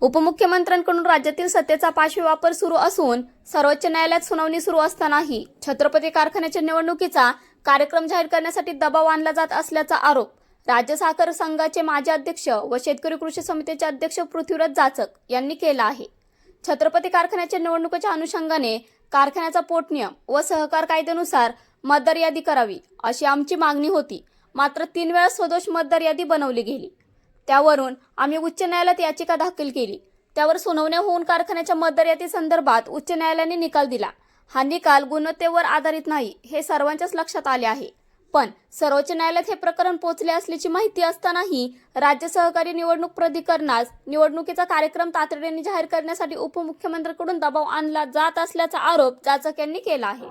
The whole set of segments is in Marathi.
उपमुख्यमंत्र्यांकडून राज्यातील सत्तेचा पाशवी वापर सुरू असून सर्वोच्च न्यायालयात सुनावणी सुरू असतानाही छत्रपती कारखान्याच्या निवडणुकीचा कार्यक्रम जाहीर करण्यासाठी दबाव आणला जात असल्याचा आरोप राज्य साखर संघाचे माजी अध्यक्ष व शेतकरी कृषी समितीचे अध्यक्ष पृथ्वीराज जाचक यांनी केला आहे. छत्रपती कारखान्याच्या निवडणुकीच्या अनुषंगाने कारखान्याचा पोटनियम व सहकार कायद्यानुसार मतदार यादी करावी अशी आमची मागणी होती. मात्र तीन वेळा स्वदोष मतदार यादी बनवली गेली. त्यावरून आम्ही उच्च न्यायालयात याचिका दाखल केली. त्यावर सुनावण्या होऊन कारखान्याच्या मतदार संदर्भात उच्च न्यायालयाने निकाल दिला. हा निकाल गुणवत्तेवर आधारित नाही हे सर्वांच्याच लक्षात आले आहे. पण सर्वोच्च न्यायालयात हे प्रकरण पोहोचले असल्याची माहिती असतानाही राज्य सहकारी निवडणूक प्राधिकरणास निवडणुकीचा कार्यक्रम तातडीने जाहीर करण्यासाठी उपमुख्यमंत्र्यांकडून दबाव आणला जात असल्याचा आरोप जाचक यांनी केला आहे.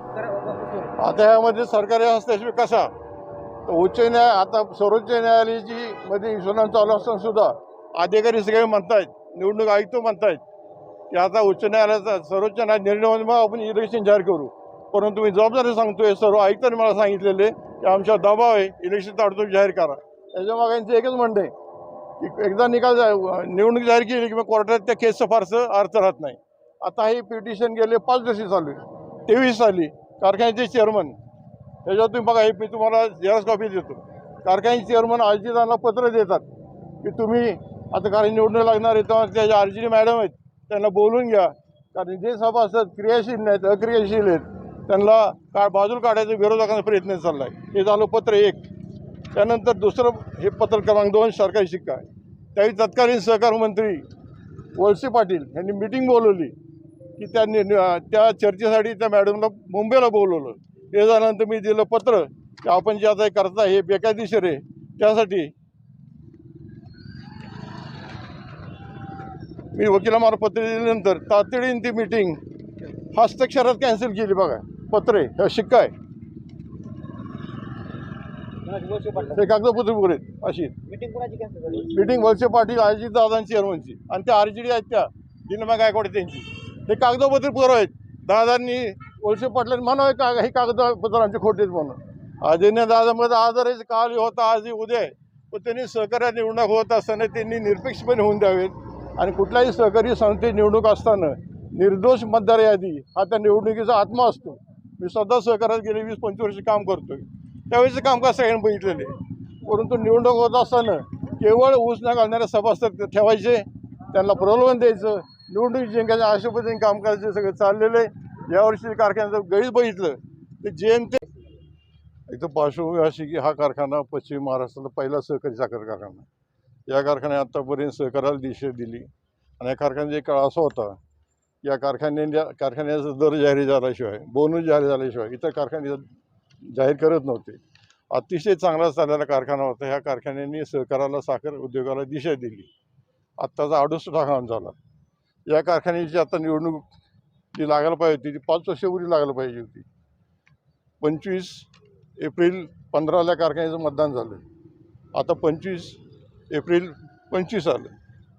आता यामध्ये सरकारी हस्तक्षेप कसा? उच्च न्याय आता सर्वोच्च न्यायालयाची मध्ये सुनावणी चालू असताना सुद्धा अधिकारी सगळे म्हणतायत निवडणूक आयुक्त म्हणतायत की आता उच्च न्यायालयाचा सर्वोच्च न्याय निर्णय मग आपण इलेक्शन जाहीर करू. परंतु मी जबाबदारी सांगतोय सर्व आयुक्तांनी मला सांगितलेले की आमच्या दबाव आहे इलेक्शन ताबडतोब जाहीर करा. त्याच्यामागे यांचं एकच म्हणणं आहे की एकदा निकाल जा- निवडणूक जाहीर केली की मग कोर्टात त्या केसचं फारसं अर्थ राहत नाही. आता हे पिटिशन गेले पाच दिवशी चालू आहे. तेवीस साली कारखान्याचे चेअरमन त्याच्यात तुम्ही बघा हे मी तुम्हाला झेरॉक्स कॉपी देतो. कारखान्याचे चेअरमन अर्जीदारांना पत्र देतात की तुम्ही आता कारण निवडणूक लागणार आहे तेव्हा त्याच्या अर्जी मॅडम आहेत त्यांना बोलून घ्या. कारण जे सभा असतात क्रियाशील नाहीत अक्रियाशील आहेत त्यांना का बाजूला काढायचा विरोधकांचा प्रयत्न चालला आहे हे झालं पत्र एक. त्यानंतर दुसरं हे पत्र क्रमांक दोन सरकारी शिक्का. आहे त्यावेळी तत्कालीन सहकार मंत्री वळसे पाटील यांनी मिटिंग बोलवली की त्यांनी त्या चर्चेसाठी त्या मॅडमला मुंबईला बोलवलं. हे झाल्यानंतर मी दिलं पत्र की आपण जे आता हे करता हे बेकायदेशीर आहे. त्यासाठी मी वकिलामार्फत पत्र दिल्यानंतर तातडीने ती मिटिंग हस्ताक्षरात कॅन्सल केली बघा. पत्र आहे शिक्का आहे. हे कागदपत्र आहेत अशी. मीटिंग वळसे पाटील अजित दादांची चेअरमनची. आणि त्या आर जी डी आहेत त्या. दिनमा गायकवाड त्यांची. हे कागदपत्र पुरं आहेत. दादांनी वळसे पाटलांनी म्हणावं का हे कागदपत्र आमची खोटीत म्हणून अजयने दादामध्ये आजाराचे काल होता आजही उद्या व पण त्यांनी सहकार्या निवडणूक होत असताना त्यांनी निरपेक्षपणे होऊन द्यावेत. आणि कुठल्याही सहकारी संस्थेत निवडणूक असताना निर्दोष मतदार यादी हा त्या निवडणुकीचा आत्मा असतो. मी स्वतः सहकार्यात गेले वीस पंचवीस वर्ष काम करतोय. त्यावेळेचं कामकाज सगळ्यांनी बघितलेले आहे. परंतु निवडणूक होत असताना केवळ ऊस न घालणारे सभासद ठेवायचे त्यांना प्रलोभन द्यायचं निवडणूक जिंकायच्या अशा कामकाज काम सगळं चाललेलं आहे. यावर्षी कारखान्याचं गळीत बघितलं ते जयंती एकदम इथं पार्श्वभूमी अशी की हा कारखाना पश्चिम महाराष्ट्रातला पहिला सहकारी साखर कारखाना या कारखान्यात आत्तापर्यंत सहकाराला दिशा दिली आणि या कारखान्याचा एक काळ असा होता या कारखान्याच्या कारखान्याचा दर जाहीर झाल्याशिवाय बोनस जाहीर झाल्याशिवाय इतर कारखाने जाहीर करत नव्हते. अतिशय चांगला चाललेला कारखाना होता. ह्या कारखान्यांनी सहकाराला साखर उद्योगाला दिशा दिली. आत्ताचा अडुसष्टा काम झाला. या कारखान्याची आता निवडणूक जी लागायला पाहिजे होती. ती पाच वर्षापूर्वी लागायला पाहिजे होती. पंचवीस एप्रिल पंधराला कारखान्याचं मतदान झालं. आता पंचवीस एप्रिल पंचवीस आलं.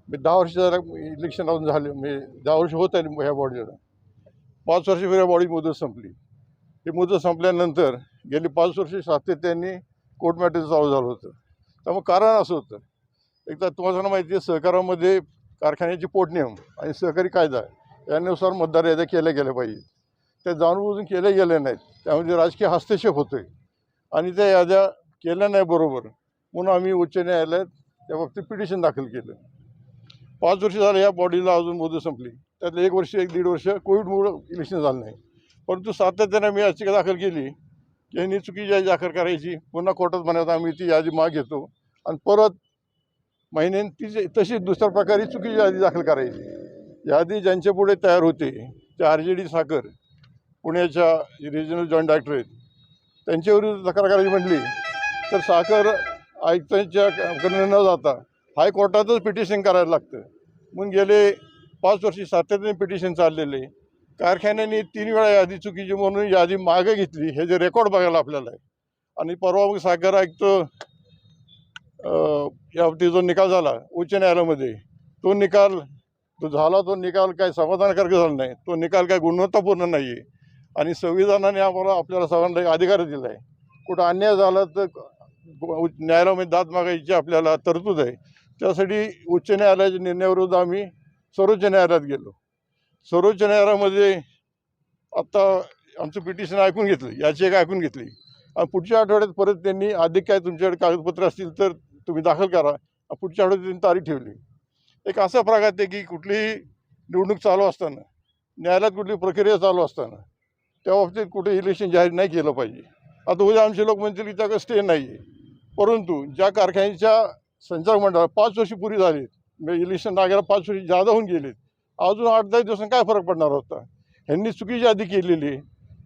मी दहा वर्ष जरा इलेक्शन लावून झाले. म्हणजे दहा वर्ष होत आहे ह्या बॉडीला पाच वर्षापूर्वी या बॉडी मुदत संपली. ही मुदत संपल्यानंतर गेली पाच वर्ष सातत्याने कोर्ट मॅटर चालू झालं होतं. त्यामुळे कारण असं होतं. एकदा तुम्हाला माहिती आहे सहकारामध्ये कारखान्याचे पोटनियम आणि सहकारी कायदा आहे. यानुसार मतदार याद्या केल्या गेल्या पाहिजे. त्या जाणूनबुजून केल्या गेल्या नाहीत. त्यामध्ये राजकीय हस्तक्षेप होतो आहे आणि त्या याद्या केल्या नाही बरोबर म्हणून आम्ही उच्च न्यायालयात त्या बाबतीत पिटिशन दाखल केलं. पाच वर्ष झालं या बॉडीला अजून मुदत संपली. त्यातलं एक वर्ष एक दीड वर्ष कोविडमुळं इलेक्शन झालं नाही. परंतु सातत्याने मी याचिका दाखल केली. की यांनी चुकीची यादी दाखल करायची. पुन्हा कोर्टात म्हणायचं आम्ही ती यादी माग घेतो. आणि परत महिन्याने ती तशीच दुसऱ्या प्रकारे चुकीची यादी दाखल करायची. यादी ज्यांच्या पुढे तयार होते ते आर जे डी साखर पुण्याच्या रिजनल जॉईंट डायरेक्टर आहेत. त्यांच्याविरुद्ध तक्रार करायची म्हटली तर साखर आयुक्तांच्या कडे न जाता हायकोर्टातच पिटिशन करायला लागतं. म्हणून गेले पाच वर्षी सातत्याने पिटिशन चाललेले कारखान्याने तीन वेळा यादी चुकीची म्हणून यादी मागे घेतली हे जे रेकॉर्ड बघायला आपल्याला आहे. आणि परवा मग साखर आयुक्त या याबाबतीत जो निकाल झाला उच्च न्यायालयामध्ये तो निकाल तो झाला तो निकाल काय समाधानकारक झाला नाही. तो निकाल काय गुणवत्तापूर्ण नाही आहे आणि संविधानाने आम्हाला आपल्याला सर्वांना एक अधिकार दिला आहे कुठं अन्याय झाला तर न्यायालयामध्ये दाद मागायची आपल्याला तरतूद आहे. त्यासाठी उच्च न्यायालयाच्या निर्णयाविरुद्ध आम्ही सर्वोच्च न्यायालयात गेलो. सर्वोच्च न्यायालयामध्ये आत्ता आमचं पिटिशन ऐकून घेतलं याचिका ऐकून घेतली. आणि पुढच्या आठवड्यात परत त्यांनी अधिक काय तुमच्याकडे कागदपत्र असतील तर तुम्ही दाखल करा. पुढच्या आठवड्यात त्यांनी तारीख ठेवली. एक असा प्रकार आहे की कुठलीही निवडणूक चालू असताना न्यायालयात कुठली प्रक्रिया चालू असताना त्या बाबतीत कुठे इलेक्शन जाहीर नाही केलं पाहिजे. आता उद्या आमचे लोक म्हणतील की त्याकडे स्टे नाही आहे परंतु ज्या कारखान्याच्या संचालक मंडळाला पाच वर्षी पूर्वी झालीत म्हणजे इलेक्शन लागायला पाच वर्षी जादा होऊन गेलेत. अजून आठ दहा दिवसांनी काय फरक पडणार होता? ह्यांनी चुकीची यादी केलेली आहे.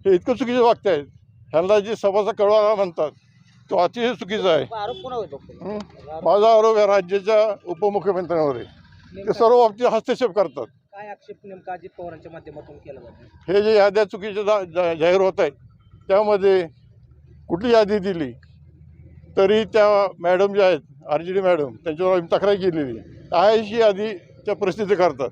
हे इतकं चुकीचे वागत आहेत ह्यांना जे सभाचा कळवाला म्हणतात तो अतिशय चुकीचा आहे? माझा आरोप या राज्याच्या उपमुख्यमंत्र्यांवर आहे. ते सर्व बाबतीत हस्तक्षेप करतात. काय आक्षेप नेमका अजित पवारांच्या माध्यमातून केला जातो? हे जे याद्या चुकीच्या जा- जा- जाहीर होत आहेत त्यामध्ये कुठली यादी दिली तरी त्या मॅडम ज्या आहेत आर जी डी मॅडम त्यांच्यावर आम्ही तक्रार केलेली आहे. अशी यादी त्या प्रसिद्ध करतात.